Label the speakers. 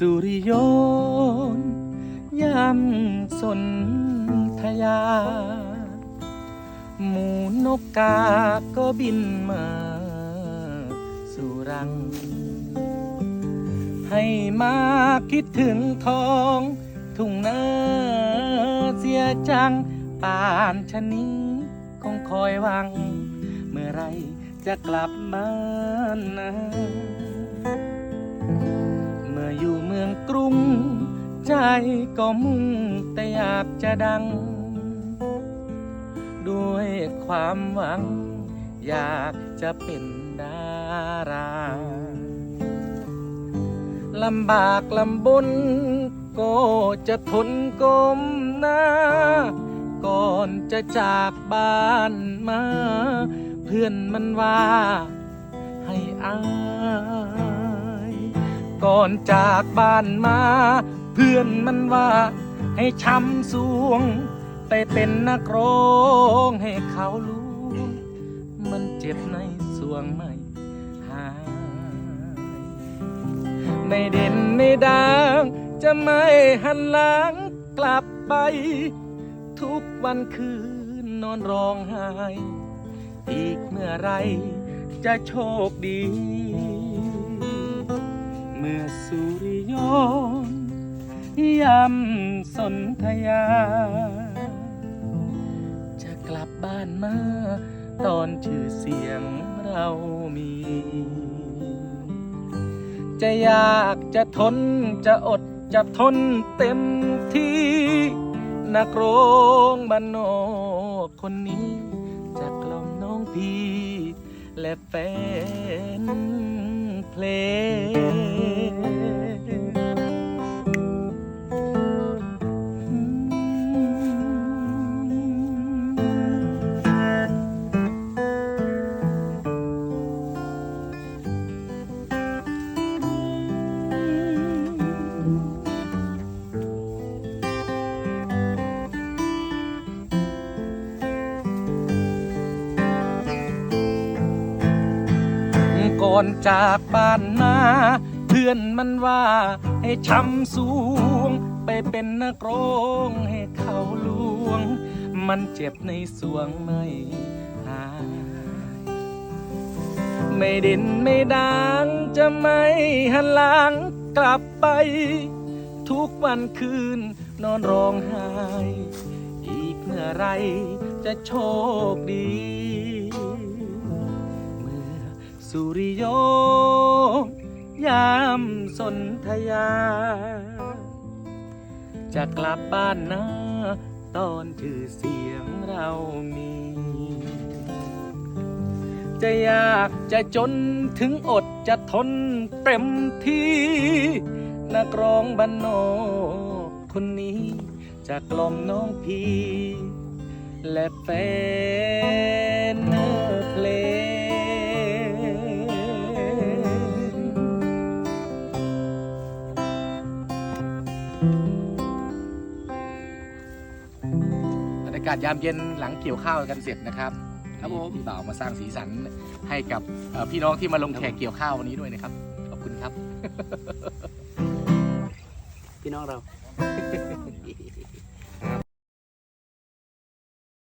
Speaker 1: สุริโยนยำสนทยา หมูนกกาก็บินมาสู่รัง ให้มาคิดถึงทองทุ่งนาเสียจังป่านชะนี้คงคอยวัง เมื่อไรจะกลับบ้านนะ ใจก็มุ่งแต่อยากจะดัง ด้วยความหวัง อยากจะเป็นดาราลำบากลำบนก็จะทนก้มหน้า ก่อนจะจากบ้านมา เพื่อนมันว่าให้อา ก่อนจากบ้านมา เพื่อนมันว่าให้ช้ำสวง ไปเป็นนักร้องให้เขารู้ มันเจ็บในสวงไม่หายไม่เด่นไม่ดังจะไม่หันหลังกลับไป ทุกวันคืนนอนร้องไห้ อีกเมื่อไรจะโชคดี มื่อสุริยนยำสนธยา จะกลับบ้านมาตอนชื่อเสียงเรามี จะอยากจะทนจะอดจะทนเต็มที่ นักร้องบ้านนอกคนนี้ จะกล่อมน้องพี่และแฟน เพลง ก่อนจากบ้านมาเพื่อนมันว่าให้ช้ำสูง ไปเป็นนักร้องให้เขาลวง มันเจ็บในสวงไม่หาย ไม่ด่นไม่ดังจะไม่หันหลังกลับไป ทุกวันคืนนอนร้องไห้ อีกเมื่อไรจะโชคดี สุริโยยามสนธยา จะกลับบ้านนะตอนชื่อเสียงเรามี จะอยากจะจนถึงอดจะทนเต็มที่ นักร้องบ้านนอกคนนี้ จะกล่อมน้องพี่ และแฟนากาศยามเย็นหลังเกี่ยวข้าวกันเสร็จนะครับ
Speaker 2: ครับผม
Speaker 1: พี่บ่าวมาสร้างสีสันให้กับเอ่อพี่น้องที่มาลงแขกเกี่ยวข้าววันนี้ด้วยนะครับ ขอบคุณครับ
Speaker 2: พี่น้องเรา